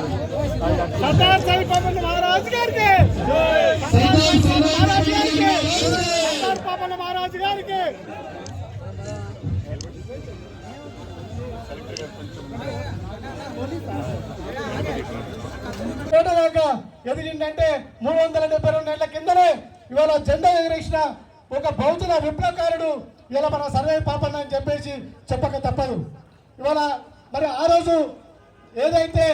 सरदार साहेब पापन महाराज గారికి సైతం మహారాజ్ గారికి సైతం सरदार पापन महाराज గారికి కోట దాకా ఎదిగిందంటే మూడు వందల డెబ్బై రెండు నెలల కిందనే ఇవాళ జెండా ఎగిరేసిన ఒక బహుజన విప్లవకారుడు ఇలా మన సర్వే పాపన్న అని చెప్పేసి చెప్పక తప్పదు. ఇవాళ మరి ఆ రోజు ఏదైతే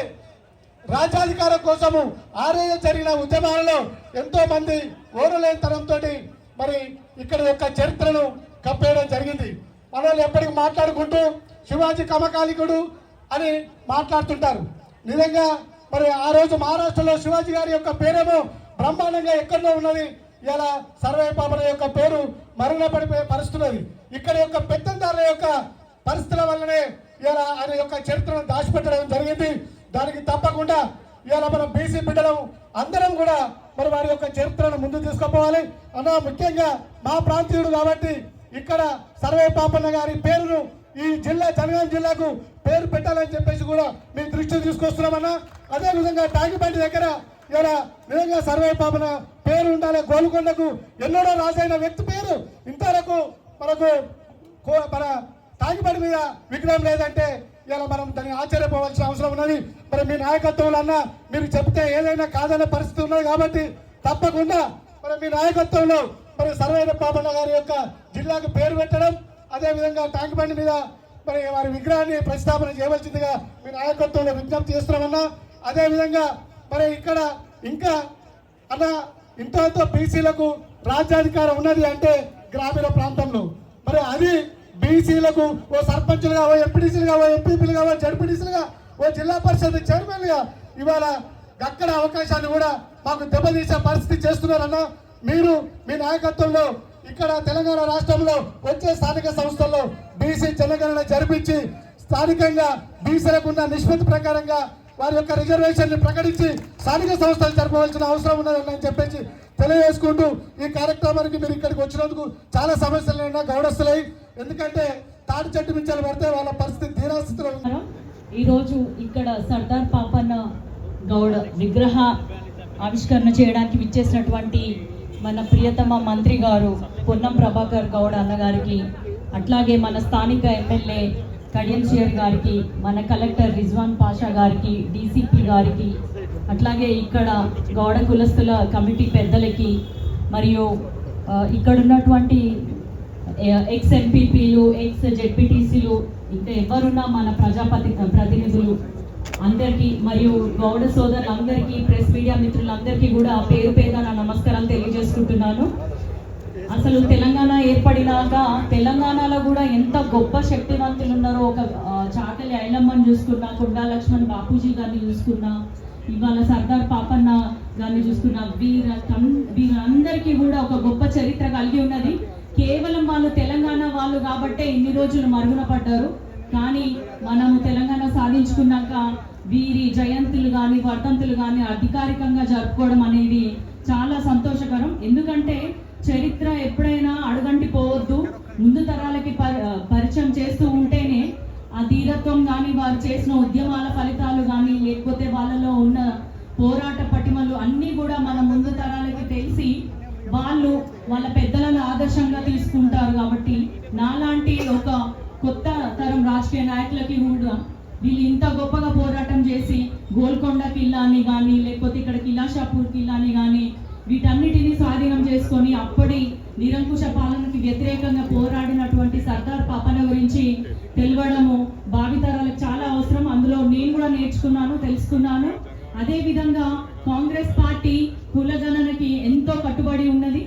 రాజ్యాధికారం కోసము ఆ రోజు జరిగిన ఉద్యమాలలో ఎంతో మంది ఓరలేనితనంతో మరి ఇక్కడ యొక్క చరిత్రను కప్పేయడం జరిగింది. మన ఎప్పటికీ మాట్లాడుకుంటూ శివాజీ కమకాలికుడు అని మాట్లాడుతుంటారు. నిజంగా మరి ఆ రోజు మహారాష్ట్రలో శివాజీ గారి యొక్క పేరేమో బ్రహ్మాండంగా ఎక్కడో ఉన్నది. ఇలా సర్వే యొక్క పేరు మరణ పడిపోయే పరిస్థితున్నది. ఇక్కడ యొక్క పెత్తందారుల యొక్క పరిస్థితుల వల్లనే ఇలా ఆయన యొక్క చరిత్రను దాచిపెట్టడం జరిగింది. దానికి తప్పకుండా ఇవాళ మనం బీసీ బిడ్డలం అందరం కూడా మరి వారి యొక్క చరిత్రను ముందు తీసుకుపోవాలి. అన్న ముఖ్యంగా మా ప్రాంతీయుడు కాబట్టి ఇక్కడ సర్వే పాపన్న గారి పేరును ఈ జిల్లా జనగాం జిల్లాకు పేరు పెట్టాలని చెప్పేసి కూడా మేము దృష్టి తీసుకొస్తున్నామన్నా. అదే విధంగా దగ్గర ఇలా నిజంగా సర్వే పాపన పేరు ఉండాలి గోల్కొండకు. ఎన్నడో రాజైన వ్యక్తి పేరు. ఇంతవరకు మనకు కో- మన తాగిబడి మీద విగ్రహం లేదంటే ఇలా మనం దాన్ని ఆశ్చర్యపోవాల్సిన అవసరం ఉన్నది. మరి మీ నాయకత్వంలో అన్న మీరు చెప్తే ఏదైనా కాదనే పరిస్థితి ఉన్నది కాబట్టి తప్పకుండా మరి మీ నాయకత్వంలో మరి సర్వైన పాపన్న గారి యొక్క జిల్లాకు పేరు పెట్టడం అదేవిధంగా విధంగా మీద మరి వారి విగ్రహాన్ని ప్రతిష్టాపన చేయవలసిందిగా మీ నాయకత్వంలో విజ్ఞప్తి చేస్తున్నామన్నా. అదేవిధంగా మరి ఇక్కడ ఇంకా అలా ఇంతతో బీసీలకు రాజ్యాధికారం ఉన్నది అంటే గ్రామీణ ప్రాంతంలో. మరి అది బీసీలకు ఓ సర్పంచులుగా ఓ ఎంపీడీసీలుగా ఓ ఎంపీపీలుగా ఓ జడ్పీడీసీలుగా ఓ జిల్లా పరిషత్ చైర్మన్గా ఇవాళ అక్కడ అవకాశాన్ని కూడా మాకు దెబ్బతీసే పరిస్థితి చేస్తున్నారన్న మీరు మీ నాయకత్వంలో ఇక్కడ తెలంగాణ రాష్ట్రంలో వచ్చే స్థానిక సంస్థల్లో బీసీ జనగణన జరిపించి స్థానికంగా బీసీలకు ఉన్న నిష్పత్తి ప్రకారంగా వారి యొక్క రిజర్వేషన్ ప్రకటించి స్థానిక సంస్థలు జరపవలసిన అవసరం ఉన్నదని చెప్పేసి తెలియజేసుకుంటూ ఈ కార్యక్రమానికి మీరు ఇక్కడికి వచ్చినందుకు చాలా సమస్యలు అయినా గౌరవస్తులై ఎందుకంటే తాటి చెట్టు మించాలు పడితే వాళ్ళ పరిస్థితి తీరాస్థితిలో ఈరోజు ఇక్కడ సర్దార్ పాపన్న గౌడ విగ్రహ ఆవిష్కరణ చేయడానికి విచ్చేసినటువంటి మన ప్రియతమ మంత్రి గారు పొన్నం ప్రభాకర్ గౌడ్ అన్నగారికి అట్లాగే మన స్థానిక ఎమ్మెల్యే కడియం షేర్ గారికి మన కలెక్టర్ రిజ్వాన్ పాషా గారికి డీసీపీ గారికి అట్లాగే ఇక్కడ గౌడ కులస్తుల కమిటీ పెద్దలకి మరియు ఇక్కడ ఉన్నటువంటి ఎక్స్ ఎంపీపీలు ఎక్స్ జెడ్పీటీసీలు ఇంకా ఎవరున్నా మన ప్రజాపతి ప్రతినిధులు అందరికీ మరియు గౌడ సోదరులందరికీ ప్రెస్ మీడియా మిత్రులందరికీ కూడా పేరు పేరున నా నమస్కారాలు తెలియజేసుకుంటున్నాను. అసలు తెలంగాణ ఏర్పడినాక తెలంగాణలో కూడా ఎంత గొప్ప శక్తివంతులు ఉన్నారో ఒక చాకలి ఐలమ్మని చూసుకున్నా కొండా లక్ష్మణ్ బాపూజీ గారిని చూసుకున్నా ఇవాళ సర్దార్ పాపన్న గారిని చూసుకున్నా వీర వీరందరికీ కూడా ఒక గొప్ప చరిత్ర కలిగి ఉన్నది. కేవలం వాళ్ళు తెలంగాణ వాళ్ళు కాబట్టే ఇన్ని రోజులు మరుగున పడ్డారు. కానీ మనము తెలంగాణ సాధించుకున్నాక వీరి జయంతులు కానీ వర్ధంతులు కానీ అధికారికంగా జరుపుకోవడం అనేది చాలా సంతోషకరం. ఎందుకంటే చరిత్ర ఎప్పుడైనా అడుగంటి పోవద్దు. ముందు తరాలకి పరి- పరిచయం చేస్తూ ఉంటేనే ఆ ధీరత్వం కానీ వారు చేసిన ఉద్యమాల ఫలితాలు కానీ లేకపోతే వాళ్ళలో ఉన్న పోరాట పటిమలు అన్నీ కూడా మన ముందు తరాలకి తెలిసి వాళ్ళు వాళ్ళ పెద్దలను ఆదర్శంగా తీసుకుంటారు కాబట్టి నాలాంటి ఒక కొత్త తరం రాజకీయ నాయకులకి కూడా వీళ్ళు ఇంత గొప్పగా పోరాటం చేసి గోల్కొండ కిల్లాని కానీ లేకపోతే ఇక్కడ కిలాషాపూర్ కిల్లాని కానీ వీటన్నిటిని స్వాధీనం చేసుకొని అప్పటి నిరంకుశ పాలనకి వ్యతిరేకంగా పోరాడినటువంటి సర్దార్ పాపన గురించి తెలవడము భావితరాలకు చాలా అవసరం. అందులో నేను కూడా నేర్చుకున్నాను తెలుసుకున్నాను. అదే విధంగా కాంగ్రెస్ పార్టీ కులగణనకి ఎంతో కట్టుబడి ఉన్నది.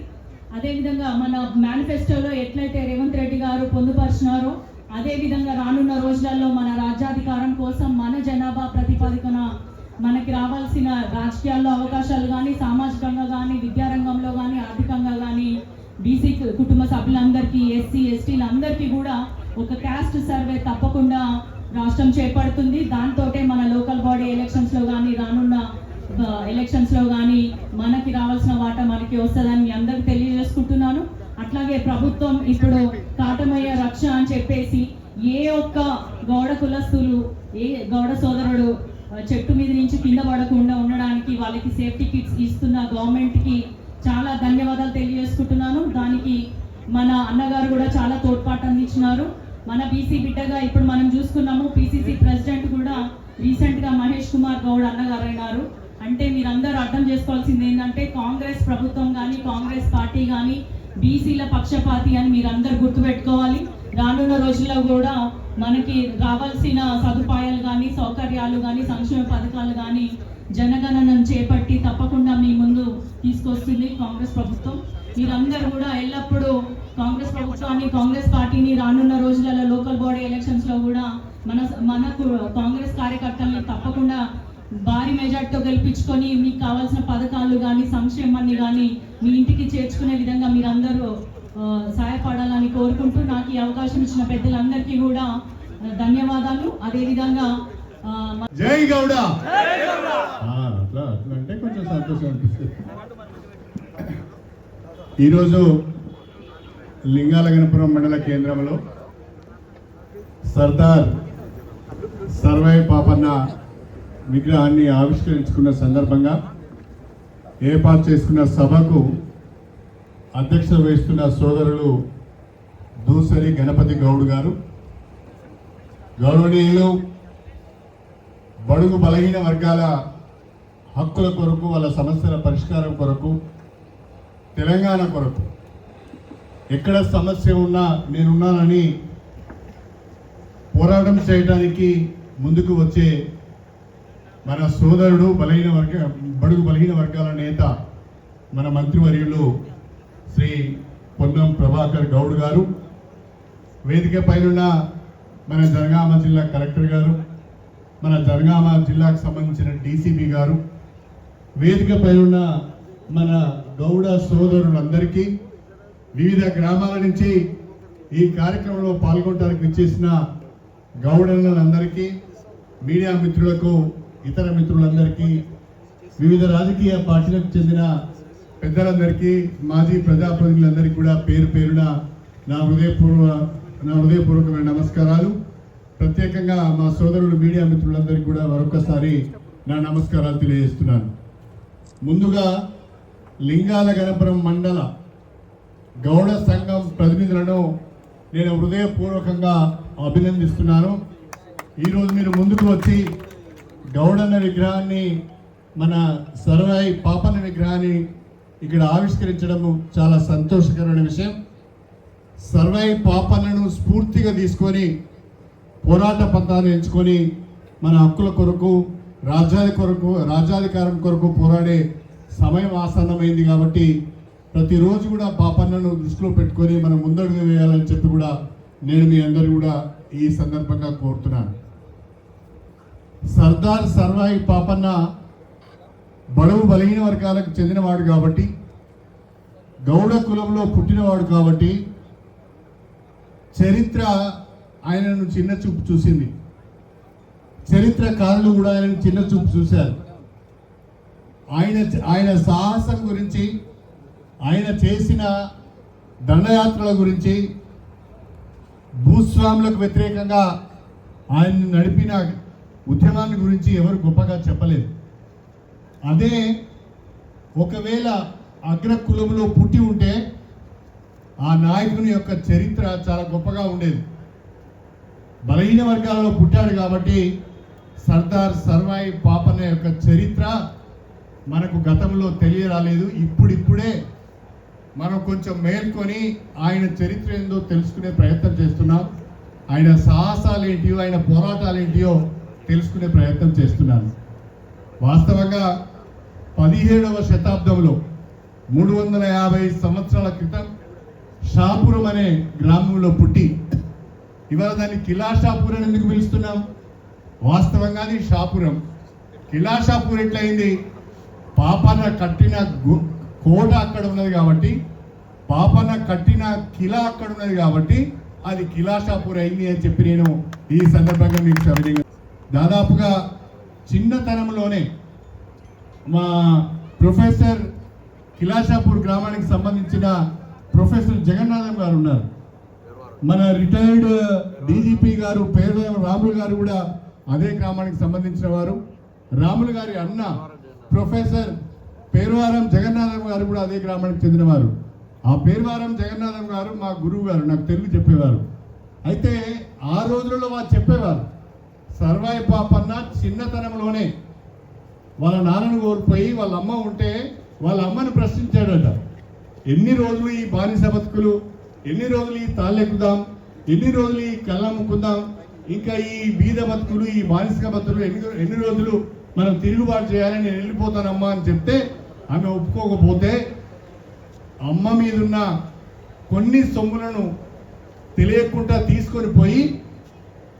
అదేవిధంగా మన మేనిఫెస్టోలో ఎట్లయితే రేవంత్ రెడ్డి గారు పొందుపరిచినారో అదే విధంగా రానున్న రోజులలో మన జనాభా ప్రతిపాదికన మనకి రావాల్సిన రాజకీయాల్లో అవకాశాలు కానీ సామాజికంగా కానీ విద్యారంగంలో కానీ ఆర్థికంగా కానీ బీసీ కుటుంబ సభ్యులందరికీ ఎస్సీ ఎస్టీలందరికీ కూడా ఒక క్యాస్ట్ సర్వే తప్పకుండా రాష్ట్రం చేపడుతుంది. దాంతోటే మన లోకల్ బాడీ ఎలక్షన్స్లో కానీ రానున్న ఎలక్షన్స్లో కానీ మనకి రావాల్సిన వాటా మనకి వస్తుందని అందరికి తెలియజేసుకుంటున్నాను. అట్లాగే ప్రభుత్వం ఇప్పుడు కాటమయ్య రక్ష అని చెప్పేసి ఏ ఒక్క గౌడ కులస్తులు ఏ గౌడ సోదరుడు చెట్టు మీద నుంచి కింద పడకుండా ఉండడానికి వాళ్ళకి సేఫ్టీ కిట్స్ ఇస్తున్న గవర్నమెంట్కి చాలా ధన్యవాదాలు తెలియజేసుకుంటున్నాను. దానికి మన అన్నగారు కూడా చాలా తోడ్పాటు అందించినారు. మన బీసీ బిడ్డగా ఇప్పుడు మనం చూసుకున్నాము పీసీసీ ప్రెసిడెంట్ కూడా రీసెంట్గా మహేష్ కుమార్ గౌడ్ అన్నగారు అయినారు అంటే మీరందరూ అర్థం చేసుకోవాల్సింది ఏంటంటే కాంగ్రెస్ ప్రభుత్వం కానీ కాంగ్రెస్ పార్టీ కానీ బీసీల పక్షపాతి అని మీరందరూ గుర్తుపెట్టుకోవాలి. రానున్న రోజుల్లో కూడా మనకి కావాల్సిన సదుపాయాలు కానీ సౌకర్యాలు కానీ సంక్షేమ పథకాలు కానీ జనగణనం చేపట్టి తప్పకుండా మీ ముందు తీసుకొస్తుంది కాంగ్రెస్ ప్రభుత్వం. మీరందరూ కూడా ఎల్లప్పుడూ కాంగ్రెస్ ప్రభుత్వాన్ని కాంగ్రెస్ పార్టీని రానున్న రోజులలో లోకల్ బాడీ ఎలక్షన్స్లో కూడా మన మనకు కాంగ్రెస్ కార్యకర్తల్ని తప్పకుండా భారీ మెజార్టీతో గెలిపించుకొని మీకు కావాల్సిన పథకాలు కానీ సంక్షేమాన్ని కానీ మీ ఇంటికి చేర్చుకునే విధంగా మీరందరూ సహాయపడాలని కోరుకుంటూ నాకు ఈ అవకాశం ఇచ్చిన పెద్దలందరికీ కూడా ధన్యవాదాలు. అదేవిధంగా జై గౌడ! ఆ, అట్లా అట్లా అంటే కొంచెం సంతోషం అనిపిస్తుంది. ఈరోజు లింగాలగనపురం మండల కేంద్రంలో సర్దార్ సర్వై పాపన్న విగ్రహాన్ని ఆవిష్కరించుకున్న సందర్భంగా ఏర్పాటు చేసుకున్న సభకు అధ్యక్షత వహిస్తున్న సోదరులు దూసరి గణపతి గౌడ్ గారు. గౌరవనీయులు బడుగు బలహీన వర్గాల హక్కుల కొరకు వాళ్ళ సమస్యల పరిష్కారం కొరకు తెలంగాణ కొరకు ఎక్కడ సమస్య ఉన్నా నేనున్నానని పోరాటం చేయడానికి ముందుకు వచ్చే మన సోదరుడు బలహీన వర్గ బడుగు బలహీన వర్గాల నేత మన మంత్రివర్యులు శ్రీ పొన్నం ప్రభాకర్ గౌడ్ గారు వేదిక పైన మన జనగామ జిల్లా కలెక్టర్ గారు మన జనగామ జిల్లాకు సంబంధించిన డీసీపీ గారు వేదిక పైన మన గౌడ సోదరులందరికీ వివిధ గ్రామాల నుంచి ఈ కార్యక్రమంలో పాల్గొనడానికి విచ్చేసిన గౌడలందరికీ మీడియా మిత్రులకు ఇతర మిత్రులందరికీ వివిధ రాజకీయ పార్టీలకు చెందిన పెద్దలందరికీ మాజీ ప్రజాప్రతినిధులందరికీ కూడా పేరు పేరున నా హృదయపూర్వ నా హృదయపూర్వకమైన నమస్కారాలు. ప్రత్యేకంగా మా సోదరులు మీడియా మిత్రులందరికీ కూడా మరొకసారి నా నమస్కారాలు తెలియజేస్తున్నాను. ముందుగా లింగాల గణపురం మండల గౌడ సంఘం ప్రతినిధులను నేను హృదయపూర్వకంగా అభినందిస్తున్నాను. ఈరోజు మీరు ముందుకు వచ్చి గౌడన్న విగ్రహాన్ని మన సర్వాయి పాపన్న విగ్రహాన్ని ఇక్కడ ఆవిష్కరించడము చాలా సంతోషకరమైన విషయం. సర్వై పాపన్నను స్ఫూర్తిగా తీసుకొని పోరాట పంతాన్ని ఎంచుకొని మన హక్కుల కొరకు రాజ్యాధి కొరకు రాజ్యాధికారం కొరకు పోరాడే సమయం ఆసన్నమైంది కాబట్టి ప్రతిరోజు కూడా పాపన్నను దృష్టిలో పెట్టుకొని మనం ముందడుగు వేయాలని చెప్పి కూడా నేను మీ అందరూ కూడా ఈ సందర్భంగా కోరుతున్నాను. సర్దార్ సర్వాయి పాపన్న బడుగు బలహీన వర్గాలకు చెందినవాడు కాబట్టి గౌడ కులంలో పుట్టినవాడు కాబట్టి చరిత్ర ఆయనను చిన్న చూపు చూసింది. చరిత్రకారులు కూడా ఆయనను చిన్న చూపు చూశారు. ఆయన ఆయన సాహసం గురించి ఆయన చేసిన దండయాత్రల గురించి భూస్వాములకు వ్యతిరేకంగా ఆయన నడిపిన ఉద్యమాన్ని గురించి ఎవరు గొప్పగా చెప్పలేదు. అదే ఒకవేళ అగ్ర కులంలో పుట్టి ఉంటే ఆ నాయకుని యొక్క చరిత్ర చాలా గొప్పగా ఉండేది. బలహీన వర్గాలలో పుట్టాడు కాబట్టి సర్దార్ సర్వాయి పాపన్న యొక్క చరిత్ర మనకు గతంలో తెలియరాలేదు. ఇప్పుడిప్పుడే మనం కొంచెం మేల్కొని ఆయన చరిత్ర ఏందో తెలుసుకునే ప్రయత్నం చేస్తున్నాం. ఆయన సాహసాలు ఏంటియో ఆయన పోరాటాలు ఏంటియో తెలుసుకునే ప్రయత్నం చేస్తున్నాను. వాస్తవంగా పదిహేడవ శతాబ్దంలో మూడు వందల యాభై సంవత్సరాల క్రితం షాపురం అనే గ్రామంలో పుట్టి ఇవాళ దాన్ని కిలాషాపూర్ అని ఎందుకు పిలుస్తున్నాం? వాస్తవంగా అది షాపురం. కిలాషాపూర్ ఎట్లయింది? పాపన కట్టిన గు- కోట అక్కడ ఉన్నది కాబట్టి పాపన కట్టిన కిలా అక్కడ ఉన్నది కాబట్టి అది కిలాషాపూర్ అయింది అని చెప్పి నేను ఈ సందర్భంగా మీకు చదివి దాదాపుగా చిన్నతనంలోనే మా ప్రొఫెసర్ కిలాషాపూర్ గ్రామానికి సంబంధించిన ప్రొఫెసర్ జగన్నాథం గారు ఉన్నారు. మన రిటైర్డ్ డీజీపీ గారు పేరుదేవ రాములు గారు కూడా అదే గ్రామానికి సంబంధించిన వారు. రాములు గారి అన్న ప్రొఫెసర్ పేరువారం జగన్నాథం గారు కూడా అదే గ్రామానికి చెందినవారు. ఆ పేరువారం జగన్నాథం గారు మా గురువు గారు నాకు తెలుగు చెప్పేవారు. అయితే ఆ రోజులలో వారు చెప్పేవారు సర్వాయి పాపన్న చిన్నతనంలోనే వాళ్ళ నాన్నను కోల్పోయి వాళ్ళ అమ్మ ఉంటే వాళ్ళ అమ్మను ప్రశ్నించాడట. ఎన్ని రోజులు ఈ బానిస బతుకులు? ఎన్ని రోజులు ఈ తాళ్ళెక్కుదాం ఎన్ని రోజులు ఈ కళ్ళమ్ముకుందాం ఇంకా ఈ బీద బతుకులు ఈ బానిస బతుకులు ఎన్ని ఎన్ని రోజులు మనం తిరుగుబాటు చేయాలని నేను వెళ్ళిపోతానమ్మా అని చెప్తే ఆమె ఒప్పుకోకపోతే అమ్మ మీదున్న కొన్ని సొమ్ములను తెలియకుండా తీసుకొని పోయి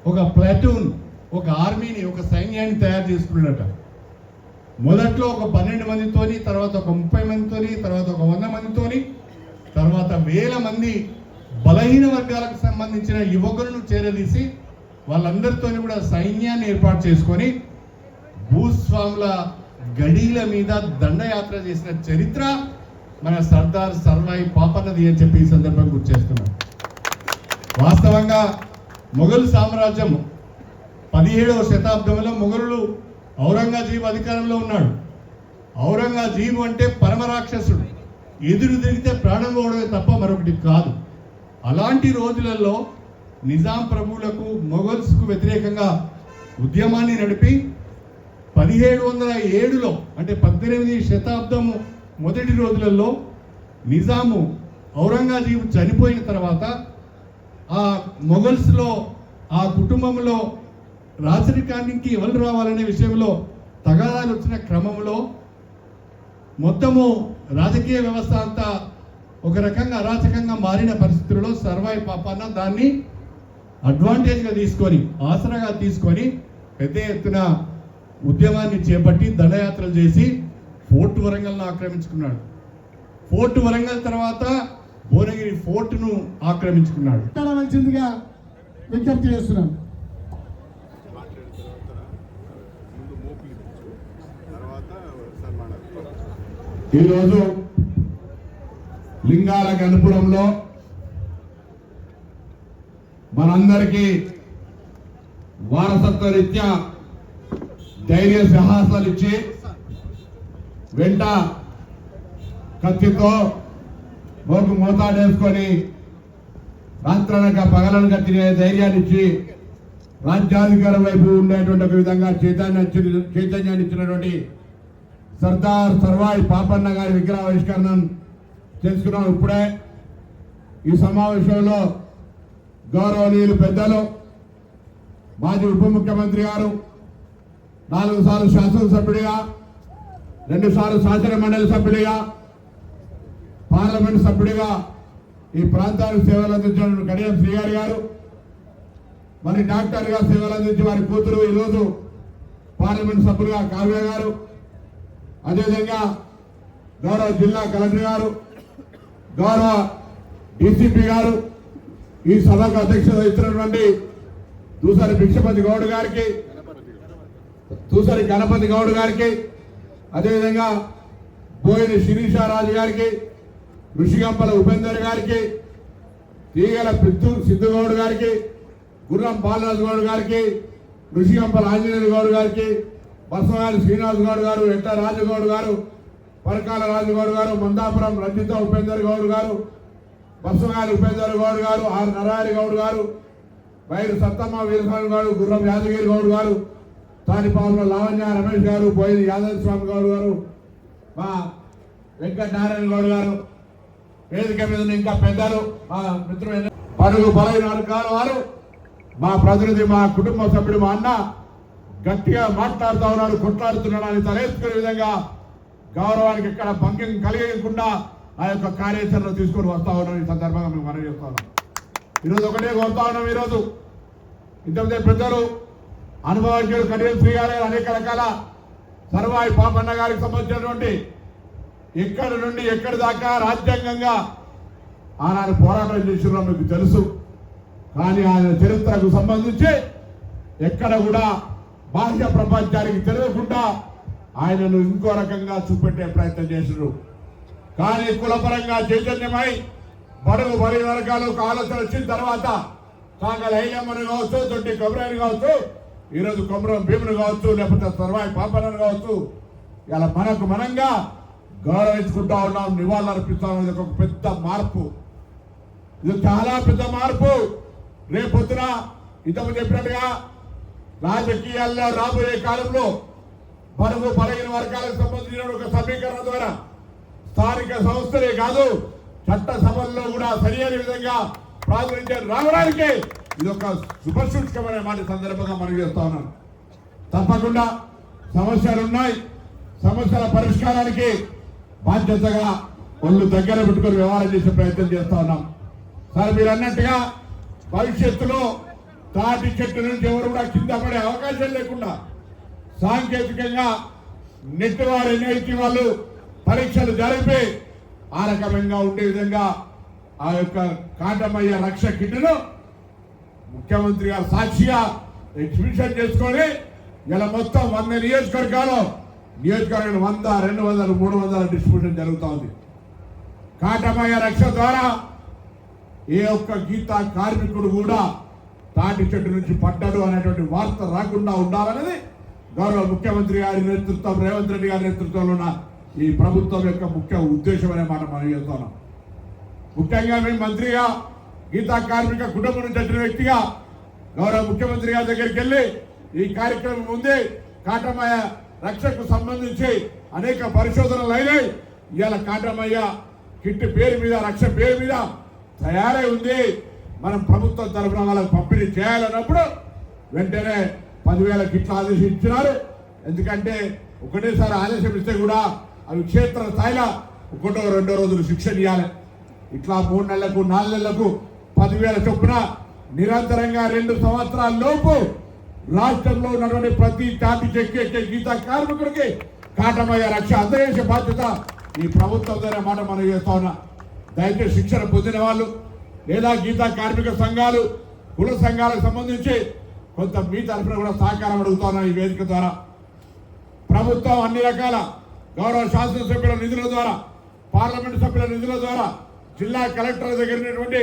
ఒక ప్లాటూన్ ఒక ఆర్మీని ఒక సైన్యాన్ని తయారు చేసుకున్నాడట. మొదట్లో ఒక పన్నెండు మందితోని తర్వాత ఒక ముప్పై మందితోని తర్వాత ఒక వంద మందితోని తర్వాత వేల మంది బలహీన వర్గాలకు సంబంధించిన యువకులను చేరదీసి వాళ్ళందరితోని కూడా సైన్యాన్ని ఏర్పాటు చేసుకొని భూస్వాముల గడీల మీద దండయాత్ర చేసిన చరిత్ర మన సర్దార్ సర్వాయి పాపన్నది అని చెప్పి ఈ సందర్భంగా గుర్తు చేస్తున్నాం. వాస్తవంగా మొఘల్ సామ్రాజ్యం పదిహేడవ శతాబ్దంలో మొఘలులు ఔరంగజీబు అధికారంలో ఉన్నాడు. ఔరంగజీబు అంటే పరమరాక్షసుడు. ఎదురు తిరిగితే ప్రాణం పోవడమే తప్ప మరొకటి కాదు. అలాంటి రోజులలో నిజాం ప్రభువులకు మొఘల్స్కు వ్యతిరేకంగా ఉద్యమాన్ని నడిపి పదిహేడు వందల ఏడులో అంటే పద్దెనిమిది శతాబ్దము మొదటి రోజులలో నిజాము ఔరంగజీబు చనిపోయిన తర్వాత ఆ మొఘల్స్లో ఆ కుటుంబంలో రాచరికానికి ఎవరు రావాలనే విషయంలో తగాదాలు వచ్చిన క్రమంలో మొత్తము రాజకీయ వ్యవస్థ అంతా ఒక రకంగా అరాచకంగా మారిన పరిస్థితుల్లో సర్వాయి పాపాన దాన్ని అడ్వాంటేజ్గా తీసుకొని ఆసరాగా తీసుకొని పెద్ద ఎత్తున ఉద్యమాన్ని చేపట్టి దండయాత్రలు చేసి ఫోర్ట్ వరంగల్ను ఆక్రమించుకున్నాడు. ఫోర్ట్ వరంగల్ తర్వాత భువనగిరి ఫోర్ట్ను ఆక్రమించుకున్నాడు. విజ్ఞప్తి చేస్తున్నాను. ఈరోజు లింగాల గణపురంలో మనందరికీ వారసత్వ రీత్యా ధైర్య సాహసాలు ఇచ్చి వెంట కత్తితో మోకు మోతాడేసుకొని రాత్రనక పగలనక తినే ధైర్యాన్ని ఇచ్చి రాజ్యాధికారం వైపు ఉండేటువంటి ఒక విధంగా చైతన్య చైతన్యాన్ని ఇచ్చినటువంటి సర్దార్ సర్వాయి పాపన్న గారి విగ్రహావిష్కరణం చేసుకున్నాం ఇప్పుడే. ఈ సమావేశంలో గౌరవనీయులు పెద్దలు మాజీ ఉప ముఖ్యమంత్రి గారు నాలుగు సార్లు శాసనసభ్యుడిగా రెండు సార్లు శాసన మండలి సభ్యుడిగా పార్లమెంట్ సభ్యుడిగా ఈ ప్రాంతానికి సేవలు అందించిన కడియం శ్రీగారి గారు మరి డాక్టర్గా సేవలు అందించి వారి కూతురు ఈరోజు పార్లమెంట్ సభ్యులుగా కావ్య గారు అదేవిధంగా గౌరవ జిల్లా కలెక్టర్ గారు గౌరవ డీసీపీ గారు ఈ సభకు అధ్యక్షత వహిస్తున్నటువంటి దూసరి భిక్షపతి గౌడ్ గారికి దూసరి గణపతి గౌడ్ గారికి అదేవిధంగా బోయిని శిరీషారాజు గారికి ఋషిగంపల ఉపేందర్ గారికి తీగల పిత్తు సిద్ధుగౌడ్ గారికి గుర్రం బాలరాజు గౌడ్ గారికి ఋషిగంపల ఆంజనేయ గౌడ్ గారికి బసవారి శ్రీనివాస్ గౌడ్ గారు ఎట్ట రాజుగౌడ్ గారు పరకాల రాజుగౌడ్ గారు మందాపురం రంజిత ఉపేందర్ గౌడ్ గారు బసవారి ఉపేందర్ గౌడ్ గారు ఆర్ నారాయణ గౌడ్ గారు బైరు సత్తమ్మ వీరస్వామి గారు గుర్రం యాదగిరి గౌడ్ గారు తానిపాముల లావణ్య రమేష్ గారు బోయిన యాదవ స్వామి గౌడ్ గారు మా వెంకటనారాయణ గౌడ్ గారు వేదిక మీద ఇంకా పెద్దలు మా మిత్రులు పరుగు బలైన వర్గాల వారు మా ప్రతినిధి మా కుటుంబ సభ్యుడు మా అన్న గట్టిగా మాట్లాడుతూ ఉన్నాడు కొట్లాడుతున్నాడు అని తలెత్తుకునే విధంగా గౌరవానికి ఎక్కడ భంగం కలిగకుండా ఆ యొక్క కార్యాచరణ తీసుకొని వస్తా ఉన్నాం ఈ సందర్భంగా మేము మనం చేస్తా ఉన్నాం. ఈరోజు ఒకటే కోరుతా ఉన్నాం ఈరోజు. ఇంతమంది పెద్దలు అనుభవజ్ఞులు కడియం శ్రీ గారు అనేక రకాల సర్వాయి పాపన్న గారికి సంబంధించినటువంటి ఎక్కడి నుండి ఎక్కడి దాకా రాజ్యాంగంగా ఆనాడు పోరాటం చేసిన మీకు తెలుసు. కానీ ఆయన చరిత్రకు సంబంధించి ఎక్కడ కూడా బాహ్య ప్రపంచానికి తెలియకుండా ఆయనను ఇంకో రకంగా చూపెట్టే ప్రయత్నం చేసినారు కానీ కులపరంగా చైతన్యమై బడుగు బలి వర్గాలకు ఆలోచన వచ్చిన తర్వాత కాగల ఐలమ్మను కావచ్చు తొట్టి కొమరాని కావచ్చు ఈరోజు కొమరం భీమును కావచ్చు లేకపోతే సర్వాయి పాపనను కావచ్చు ఇలా మనకు మనంగా గౌరవించుకుంటా ఉన్నాం నివాళులు అర్పిస్తాం ఇది ఒక పెద్ద మార్పు. ఇది చాలా పెద్ద మార్పు. రేపొద్దున ఇంతకు చెప్పినట్టుగా రాజకీయాల్లో రాబోయే కాలంలో బరువు బలహీన వర్గాలకు సంబంధించిన ఒక సమీకరణ ద్వారా స్థానిక సంస్థలే కాదు చట్ట సభల్లో కూడా సరియైన విధంగా ప్రాతినిధ్యం రావడానికి ఇది ఒక శుభసూచకమైన మాట సందర్భంగా మనం చేస్తా ఉన్నాను తప్పకుండా సమస్యలు ఉన్నాయి సమస్యల పరిష్కారానికి బాధ్యతగా ఒళ్ళు దగ్గర పెట్టుకొని వ్యవహారం చేసే ప్రయత్నం చేస్తా ఉన్నాం. సార్ మీరు అన్నట్టుగా భవిష్యత్తులో తాటి చెట్టు నుంచి ఎవరు కూడా కింద పడే అవకాశం లేకుండా సాంకేతికంగా నెట్ వారు ఎన్ఐటి వాళ్ళు పరీక్షలు జరిపి ఆ రకమంగా ఉండే విధంగా ఆ యొక్క కాటమయ్య రక్ష కిట్ను ముఖ్యమంత్రి గారు సాక్షిగా ఎగ్జిబిషన్ చేసుకొని ఇలా మొత్తం వంద నియోజకవర్గాలు నియోజకవర్గం వంద రెండు వందలు మూడు వందల డిస్ట్రిబ్యూషన్ జరుగుతూ ఉంది. కాటమయ్య రక్ష ద్వారా ఏ ఒక్క గీత కార్మికుడు కూడా తాటి చెట్టు నుంచి పడ్డాడు అనేటువంటి వార్త రాకుండా ఉండాలనేది గౌరవ ముఖ్యమంత్రి గారి నేతృత్వం రేవంత్ రెడ్డి గారి నేతృత్వంలో ఉన్న ఈ ప్రభుత్వం యొక్క ముఖ్య ఉద్దేశం అనే మాట మనం చెప్తున్నాం ముఖ్యంగా మేము మంత్రిగా గీతా కార్మిక కుటుంబం నుంచి వచ్చిన వ్యక్తిగా గౌరవ ముఖ్యమంత్రి గారి దగ్గరికి వెళ్ళి ఈ కార్యక్రమం ఉంది కాటమయ్య రక్షకు సంబంధించి అనేక పరిశోధనలు అయినాయి. ఇవాళ కాటమయ్య కిట్టి పేరు మీద రక్ష పేరు మీద తయారై ఉంది. మనం ప్రభుత్వం తరఫున వాళ్ళకి పంపిణీ చేయాలన్నప్పుడు వెంటనే పదివేల కిట్లు ఆదేశం ఇచ్చినారు. ఎందుకంటే ఒకటేసారి ఆదేశం ఇస్తే కూడా అవి క్షేత్ర స్థాయిలో ఒకటో రెండో రోజులు శిక్షణ ఇవ్వాలి ఇట్లా మూడు నెలలకు నాలుగు నెలలకు పదివేల చొప్పున నిరంతరంగా రెండు సంవత్సరాల లోపు రాష్ట్రంలో ఉన్నటువంటి ప్రతి తాటి చెక్కెక్కే గీత కార్మికుడికి కాటమయ్య రక్ష అందజేసే బాధ్యత ఈ ప్రభుత్వం ద్వారా మాట మనం చేస్తా ఉన్నా. దయచేసి శిక్షణ పొందిన వాళ్ళు లేదా గీతా కార్మిక సంఘాలు కుల సంఘాలకు సంబంధించి కొంత మీ తరఫున కూడా సహకారం అడుగుతున్నాను ఈ వేదిక ద్వారా. ప్రభుత్వం అన్ని రకాల గౌరవ శాసనసభ్యుల నిధుల ద్వారా పార్లమెంట్ సభ్యుల నిధుల ద్వారా జిల్లా కలెక్టర్ దగ్గర ఉన్నటువంటి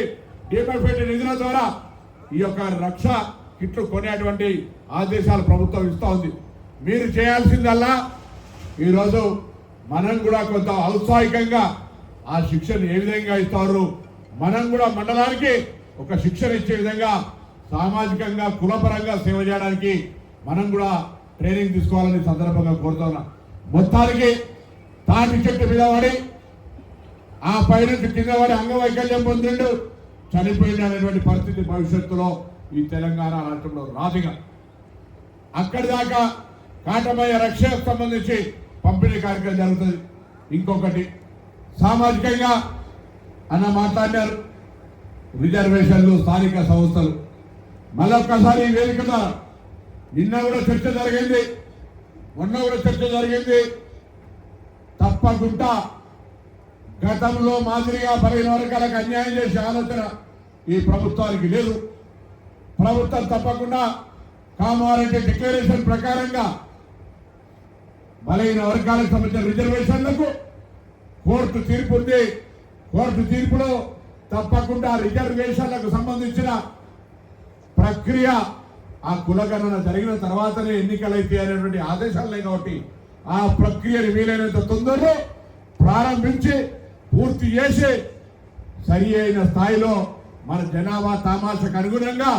డిఎంఎఫ్ఐటి నిధుల ద్వారా ఈ యొక్క రక్ష కిట్లు కొనేటువంటి ఆదేశాలు ప్రభుత్వం ఇస్తూ ఉంది. మీరు చేయాల్సిందల్లా ఈరోజు మనం కూడా కొంత ఔత్సాహికంగా ఆ శిక్షణ ఏ విధంగా ఇస్తారు? మనం కూడా మండలానికి ఒక శిక్షణ ఇచ్చే విధంగా సామాజికంగా కులపరంగా సేవ చేయడానికి మనం కూడా ట్రైనింగ్ తీసుకోవాలని సందర్భంగా కోరుతున్నా మొత్తానికి తాటి చెట్టు మీద పడి ఆ పైనుంచి కింద పడి అంగవైకల్యం పొందిండు చనిపోయింది అనేటువంటి పరిస్థితి భవిష్యత్తులో ఈ తెలంగాణ రాష్ట్రంలో రాదుగా. అక్కడి దాకా కాటమయ్య రక్షణకు సంబంధించి పంపిణీ కార్యక్రమం జరుగుతుంది. ఇంకొకటి సామాజికంగా అన్న మాట్లాడారు రిజర్వేషన్లు స్థానిక సంస్థలు. మళ్ళొక్కసారి ఈ వేదిక నిన్న కూడా చర్చ జరిగింది మొన్న కూడా చర్చ జరిగింది. తప్పకుండా గతంలో మాదిరిగా పదిహేను వర్గాలకు అన్యాయం చేసే ఆలోచన ఈ ప్రభుత్వానికి లేదు. ప్రభుత్వం తప్పకుండా కామారెడ్డి డిక్లరేషన్ ప్రకారంగా బలహీన వర్గాలకు సంబంధించిన రిజర్వేషన్లకు కోర్టు తీర్పు ఉంది. కోర్టు తీర్పులో తప్పకుండా రిజర్వేషన్లకు సంబంధించిన ప్రక్రియ ఆ కులగణన జరిగిన తర్వాతనే ఎన్నికలైతే అనేటువంటి ఆదేశాలు కాబట్టి ఆ ప్రక్రియను వీలైనంత తొందరలో ప్రారంభించి పూర్తి చేసి సరి అయిన స్థాయిలో మన జనాభా తామాషకు అనుగుణంగా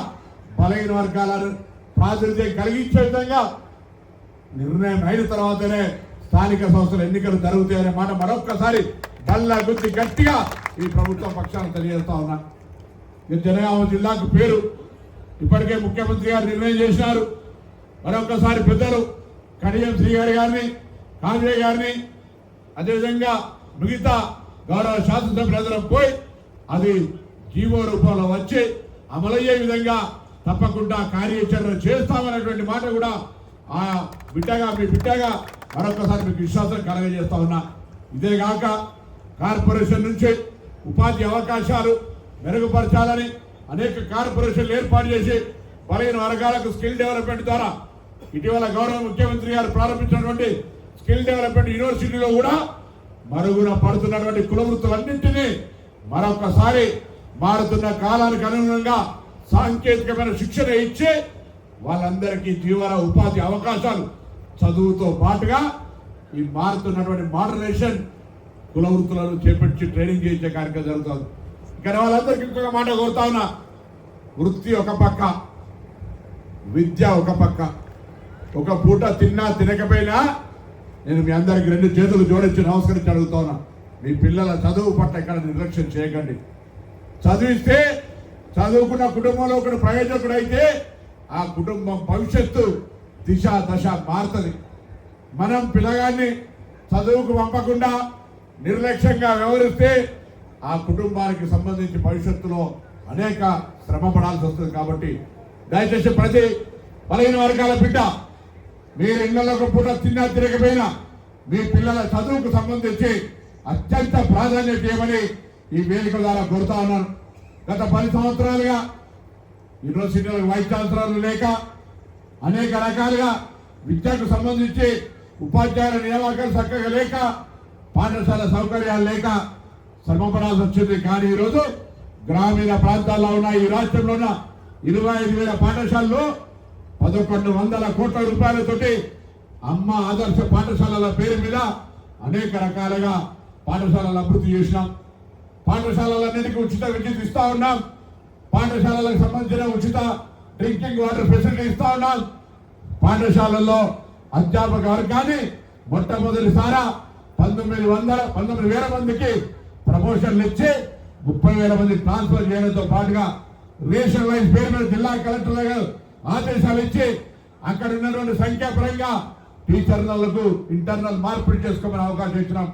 బలహీన వర్గాలను ప్రాతినిధ్యం కలిగించే విధంగా నిర్ణయం అయిన తర్వాతనే స్థానిక సంస్థల ఎన్నికలు జరుగుతాయనే మాట మరొక్కసారి కళ్ళ గుర్తి గట్టిగా ఈ ప్రభుత్వ పక్షాన్ని తెలియజేస్తా ఉన్నా. ఇది జనగామ జిల్లాకు పేరు. ఇప్పటికే ముఖ్యమంత్రి గారు నిర్ణయం చేసినారు మరొకసారి పెద్దలు కడియం శ్రీగారి గారిని కాంగ్రెస్ గారిని అదేవిధంగా మిగతా గౌరవ శాసనసభ్యులందరం పోయి అది జీవో రూపంలో వచ్చి అమలయ్యే విధంగా తప్పకుండా కార్యాచరణ చేస్తామనేటువంటి మాట కూడా ఆ బిడ్డగా మీ బిడ్డగా మరొకసారి మీకు విశ్వాసం కలగజేస్తా ఉన్నా. ఇదే కాక కార్పొరేషన్ నుంచి ఉపాధి అవకాశాలు మెరుగుపరచాలని అనేక కార్పొరేషన్లు ఏర్పాటు చేసి బలహీన వర్గాలకు స్కిల్ డెవలప్మెంట్ ద్వారా ఇటీవల గౌరవ ముఖ్యమంత్రి గారు ప్రారంభించినటువంటి స్కిల్ డెవలప్మెంట్ యూనివర్సిటీలో కూడా మరుగున పడుతున్నటువంటి కుల వృత్తులన్నింటినీ మరొకసారి మారుతున్న కాలానికి అనుగుణంగా సాంకేతికమైన శిక్షణ ఇచ్చి వాళ్ళందరికీ తీవ్ర ఉపాధి అవకాశాలు చదువుతో పాటుగా ఈ మారుతున్నటువంటి మోడరేషన్ కుల వృత్తులను చేపట్టి ట్రైనింగ్ చేసే కార్యక్రమం జరుగుతుంది. ఇక్కడ వాళ్ళందరికీ ఇంకొక మాట కోరుతా ఉన్నా. వృత్తి ఒక పక్క విద్య ఒక పక్క. ఒక పూట తిన్నా తినకపోయినా నేను మీ అందరికి రెండు చేతులు జోడించి నమస్కరించి అడుగుతా ఉన్నా. మీ పిల్లల చదువు పట్ల ఇక్కడ నిర్లక్ష్యం చేయకండి. చదివిస్తే చదువుకున్న కుటుంబంలో ఒకడు ప్రయోజకుడు అయితే ఆ కుటుంబం భవిష్యత్తు దిశ దశ మారుతుంది. మనం పిల్లగాన్ని చదువుకు పంపకుండా నిర్లక్ష్యంగా వ్యవహరిస్తే ఆ కుటుంబానికి సంబంధించి భవిష్యత్తులో అనేక శ్రమ పడాల్సి వస్తుంది కాబట్టి దయచేసి ప్రతి బలహీన వర్గాల బిడ్డ మీరు ఇళ్ళలోకి పూట తిన్నా తిరగపోయినా మీ పిల్లల చదువుకు సంబంధించి అత్యంత ప్రాధాన్యత ఇవ్వమని ఈ వేదిక ద్వారా కోరుతా ఉన్నాను. గత పది సంవత్సరాలుగా యూనివర్సిటీలకు వైస్ ఛాన్సలర్లు లేక అనేక రకాలుగా విద్యకు సంబంధించి ఉపాధ్యాయుల నియామకాలు చక్కగా లేక పాఠశాల సౌకర్యాలు లేక శ్రమపడాల్సి వచ్చింది. కానీ ఈరోజు గ్రామీణ ప్రాంతాల్లో ఉన్న ఈ రాష్ట్రంలో ఉన్న ఇరవై ఐదు వేల పాఠశాలలో పదకొండు వందల కోట్ల రూపాయలతోటి అమ్మ ఆదర్శ పాఠశాలల పేరు మీద అనేక రకాలుగా పాఠశాలలు అభివృద్ధి చేసినాం. పాఠశాలలన్నిటికీ ఉచిత విద్యుత్ ఇస్తా ఉన్నాం. పాఠశాలలకు సంబంధించిన ఉచిత డ్రింకింగ్ వాటర్ ఫెసిలిటీ ఇస్తా ఉన్నాం. పాఠశాలల్లో అధ్యాపక వర్గాన్ని మొట్టమొదటిసారా పంతొమ్మిది వందల పంతొమ్మిది వేల మందికి ప్రమోషన్లు ఇచ్చి ముప్పై వేల మంది ట్రాన్స్ఫర్ చేయడంతో పాటుగా రేషన్ వైజ్ పేరు మీద జిల్లా కలెక్టర్ గారు ఆదేశాలు ఇచ్చి అక్కడ ఉన్నటువంటి సంఖ్యాపరంగా టీచర్లకు ఇంటర్నల్ మార్పిడి చేసుకోమని అవకాశం ఇచ్చినాం.